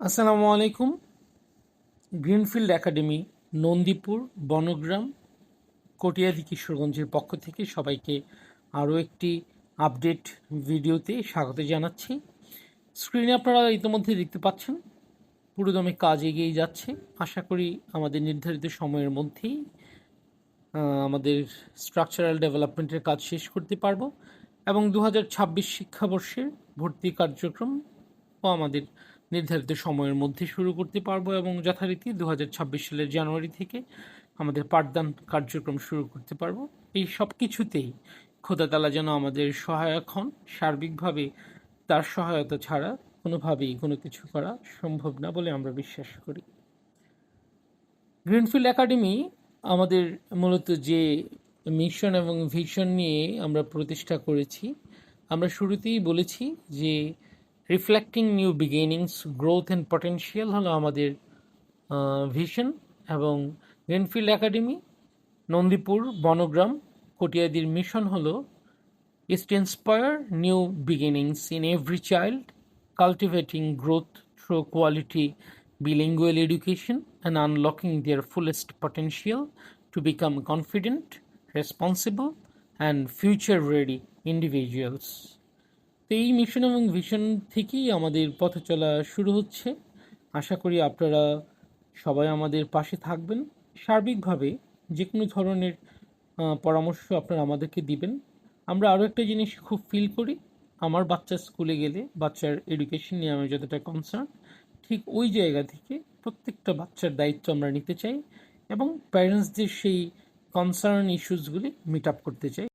আসসালামু আলাইকুম। Greenfield academy, Nandipur, বনগ্রাম, কটিয়াদি কিশোরগঞ্জের পক্ষ থেকে সবাইকে আরও একটি আপডেট ভিডিওতে স্বাগত জানাচ্ছি। স্ক্রিনে আপনারা ইতিমধ্যে দেখতে পাচ্ছেন, পুরোদমে কাজ এগিয়ে যাচ্ছে। আশা করি আমাদের নির্ধারিত সময়ের মধ্যেই আমাদের স্ট্রাকচারাল ডেভেলপমেন্টের কাজ শেষ করতে পারব। এবং দু হাজার ছাব্বিশ শিক্ষাবর্ষের ভর্তি কার্যক্রম ও আমাদের নির্ধারিত সময়ের মধ্যে শুরু করতে পারব এবং যথারীতি দু হাজার ছাব্বিশ সালের জানুয়ারি থেকে আমাদের পাঠদান কার্যক্রম শুরু করতে পারব। এই সব কিছুতেই খোদা তালা যেন আমাদের সহায়ক হন। সার্বিকভাবে তার সহায়তা ছাড়া কোনোভাবেই কোনো কিছু করা সম্ভব না বলে আমরা বিশ্বাস করি। গ্রিনফিল্ড একাডেমি আমাদের মূলত যে মিশন এবং ভিশন নিয়ে আমরা প্রতিষ্ঠা করেছি, আমরা শুরুতেই বলেছি যে Reflecting new beginnings growth and potential হলো আমাদের ভিশন এবং গ্রিনফিল্ড একাডেমি নন্দীপুর বনগ্রাম কটিয়াদির মিশন হলো is to inspire new beginnings in every child, cultivating growth through quality bilingual education and unlocking their fullest potential to become confident, responsible, and future ready individuals. তো এই mission এবং vision থেকেই আমাদের পথ চলা শুরু হচ্ছে। আশা করি আপনারা সবাই আমাদের পাশে থাকবেন। সার্বিকভাবে যে কোনো ধরনের পরামর্শ আপনারা আমাদেরকে দিবেন। আমরা আরও একটা জিনিস খুব ফিল করি, আমার বাচ্চা স্কুলে গেলে বাচ্চার এডুকেশন নিয়ে আমি যতটা কনসার্ন ঠিক ওই জায়গা থেকে প্রত্যেকটা বাচ্চার দায়িত্ব আমরা নিতে চাই এবং প্যারেন্টসদের সেই কনসার্ন ইস্যুসগুলি মিট আপ করতে চাই।